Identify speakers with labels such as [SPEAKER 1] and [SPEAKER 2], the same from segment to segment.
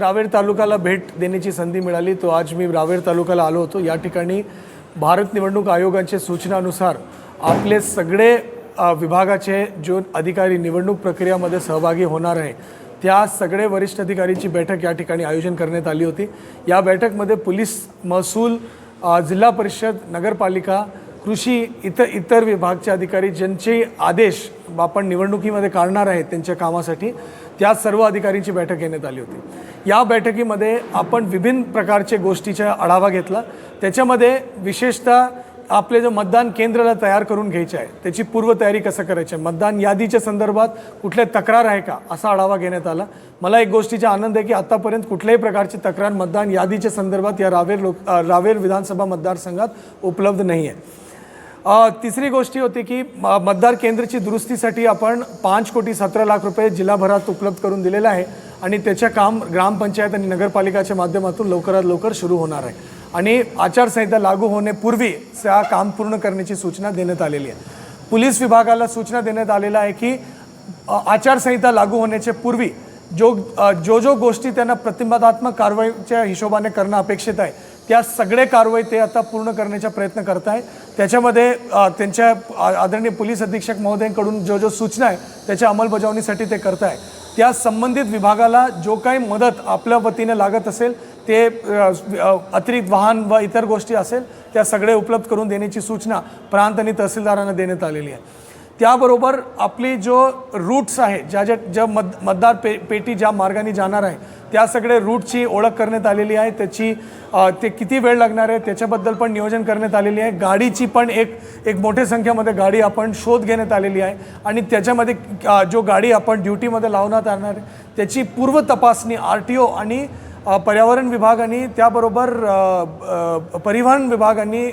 [SPEAKER 1] रावेर तालुक्याला भेट देण्याची संधी मिळाली तो आज मी रावेर तालुक्याला आलो होतो. या ठिकाणी भारत निवडणूक आयोगाच्या सूचनानुसार आपले सगळे विभागाचे जो अधिकारी निवडणूक प्रक्रियामध्ये सहभागी होणार आहे त्या सगळे वरिष्ठ अधिकारीची बैठक या ठिकाणी आयोजन करण्यात आली होती. या बैठकमध्ये पोलीस महसूल जिल्हा परिषद नगरपालिका कृषी इतर इतर विभागचे अधिकारी ज्यांचे आदेश आपण निवडणुकीमध्ये काढणार आहेत त्यांच्या कामासाठी त्या सर्व अधिकाऱ्यांची बैठक घेण्यात आली होती. या बैठकीमध्ये आपण विभिन्न प्रकारचे गोष्टीचा आढावा घेतला. त्याच्यामध्ये विशेषतः आपले जो मतदान केंद्राला तयार करून घ्यायचे आहे त्याची पूर्वतयारी कसं करायची आहे मतदान यादीच्या संदर्भात कुठल्या तक्रार आहे का असा आढावा घेण्यात आला. मला एक गोष्टीचा आनंद आहे की आतापर्यंत कुठल्याही प्रकारची तक्रार मतदान यादीच्या संदर्भात या रावेर लोक रावेर विधानसभा मतदारसंघात उपलब्ध नाही आहे. तिसरी गोष्टी होती की म- मतदार केंद्राची दुरुस्तीसाठी आपण पाच कोटी सतरा लाख रुपये जिल्हाभरात उपलब्ध करून दिलेलं आहे. आणि त्याचं काम ग्रामपंचायत आणि नगरपालिकाच्या माध्यमातून लवकरात लवकर सुरू होणार आहे. आणि आचारसंहिता लागू होण्यापूर्वी त्या काम पूर्ण करण्याची सूचना देण्यात आलेली आहे. पोलीस विभागाला सूचना देण्यात आलेल्या आहे की आचारसंहिता लागू होण्याच्या पूर्वी जो जो जो गोष्टी त्यांना प्रतिबंधात्मक कारवाईच्या हिशोबाने करणं अपेक्षित आहे त्या सगळे कारवाई ते आता पूर्ण करण्याचा प्रयत्न करत आहे त्याच्यामध्ये त्यांच्या आदरणीय पोलीस अधीक्षक महोदयांकडून जो जो सूचना आहे त्याच्या अंमलबजावणीसाठी ते करत आहे त्या संबंधित विभागाला जो काही मदत आपल्या वतीने लागत असेल ते अतिरिक्त वाहन व इतर गोष्टी असेल त्या सगळे उपलब्ध करून देण्याची सूचना प्रांत आणि तहसीलदारांना देण्यात आलेली आहे. त्याबरोबर आपली जो रूट्स आहे ज्या ज्या ज्या मत मतदार पे पेटी ज्या मार्गाने जाणार आहे त्या सगळे रूटची ओळख करण्यात आलेली आहे. त्याची ते किती वेळ लागणार आहे त्याच्याबद्दल पण नियोजन करण्यात आलेली आहे. गाडीची पण एक एक मोठ्या संख्येमध्ये गाडी आपण शोध घेण्यात आलेली आहे. आणि त्याच्यामध्ये जो गाडी आपण ड्युटीमध्ये लावण्यात आणणार आहे त्याची पूर्व तपासणी आर टी ओ आणि पर्यावरण विभाग आणि त्याबरोबर परिवहन विभाग आणि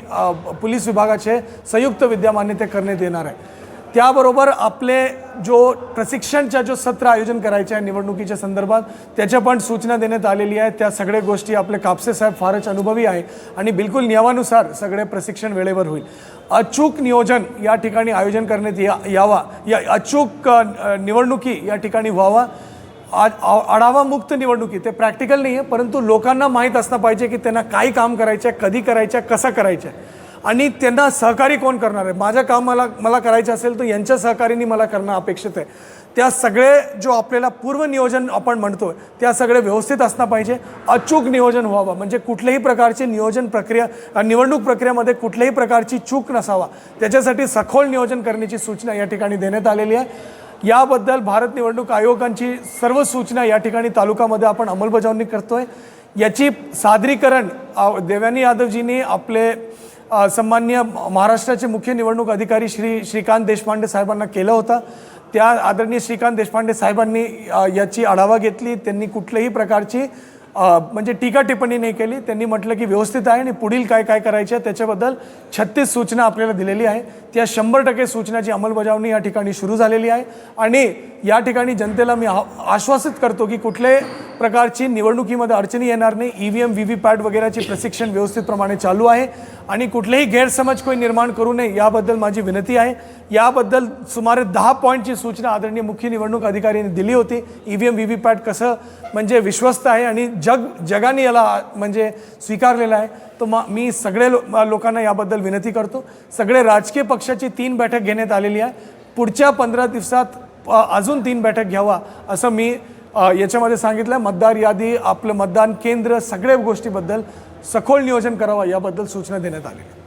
[SPEAKER 1] पोलीस विभागाचे संयुक्त विद्यमाने ते करण्यात येणार आहे. त्याबरोबर आपले जो प्रशिक्षणच्या जो सत्र आयोजन करायचे आहे निवडणुकीच्या संदर्भात त्याच्या पण सूचना देण्यात आलेली आहे. त्या सगळ्या गोष्टी आपले कापसे साहेब फारच अनुभवी आहे आणि बिलकुल नियमानुसार सगळे प्रशिक्षण वेळेवर होईल. अचूक नियोजन या ठिकाणी आयोजन करण्यात या यावा. या अचूक निवडणुकी या ठिकाणी व्हावा. आ- आढावा मुक्त निवडणुकी ते प्रॅक्टिकल नाही आहे परंतु लोकांना माहीत असणं पाहिजे की त्यांना काय काम करायचं आहे कधी करायचं आहे कसं करायचं आहे आणि त्यांना सहकारी कोण करणार आहे? माझ्या काम मला मला करायचं असेल तर यांच्या सहकार्याने मला करणं अपेक्षित आहे. त्या सगळे जो आपल्याला पूर्व नियोजन आपण म्हणतो त्या सगळे व्यवस्थित असणं पाहिजे. अचूक नियोजन व्हावं. म्हणजे कुठल्याही प्रकारची नियोजन प्रक्रिया निवडणूक प्रक्रियेमध्ये कुठल्याही प्रकारची चूक नसावा. त्याच्यासाठी सखोल नियोजन करण्याची सूचना या ठिकाणी देण्यात आलेली आहे. याबद्दल भारत निवडणूक आयोगांची सर्व सूचना या ठिकाणी तालुक्यामध्ये आपण अंमलबजावणी करतो आहे याची सादरीकरण देवयानी यादवजींनी आपले सन्माननीय महाराष्ट्राचे मुख्य निवडणूक अधिकारी श्री श्रीकांत देशपांडे साहेबांना केलं होतं. त्या आदरणीय श्रीकांत देशपांडे साहेबांनी याची आढावा घेतली. त्यांनी कुठल्याही प्रकारची म्हणजे टीका टिप्पणी नाही केली. त्यांनी म्हटलं की व्यवस्थित आहे आणि पुढील काय काय करायचे आहे त्याच्याबद्दल छत्तीस सूचना आपल्याला दिलेली आहे. त्या शंभर टक्के सूचनाची अंमलबजावणी या ठिकाणी सुरू झालेली आहे. आणि या ठिकाणी जनतेला मी आश्वासित करतो की कुठले प्रकारची निवडणुकीमध्ये अडचणी येणार नाही. E V M V V PAT वगैरेचे प्रशिक्षण व्यवस्थितप्रमाणे चालू आहे. आणि कुठलेही गैरसमज कोणी निर्माण करू नये याबद्दल माझी विनंती आहे. याबद्दल सुमारे दहा पॉईंटची सूचना आदरणीय मुख्य निवडणूक अधिकाऱ्यांनी दिली होती. E V M V V PAT कसं म्हणजे विश्वस्त आहे आणि जग जगाने याला म्हणजे स्वीकारलेला आहे. तर मग मी सगळे लो लोकांना याबद्दल विनंती करतो. सगळे राजकीय पक्षाची तीन बैठक घेण्यात आलेली आहे. पुढच्या पंधरा दिवसात अजून तीन बैठक घ्यावा असं मी याच्यामध्ये सांगितलं मतदार यादी आपलं मतदान केंद्र सगळ्या गोष्टीबद्दल सखोल नियोजन करावं याबद्दल सूचना देण्यात आलेली.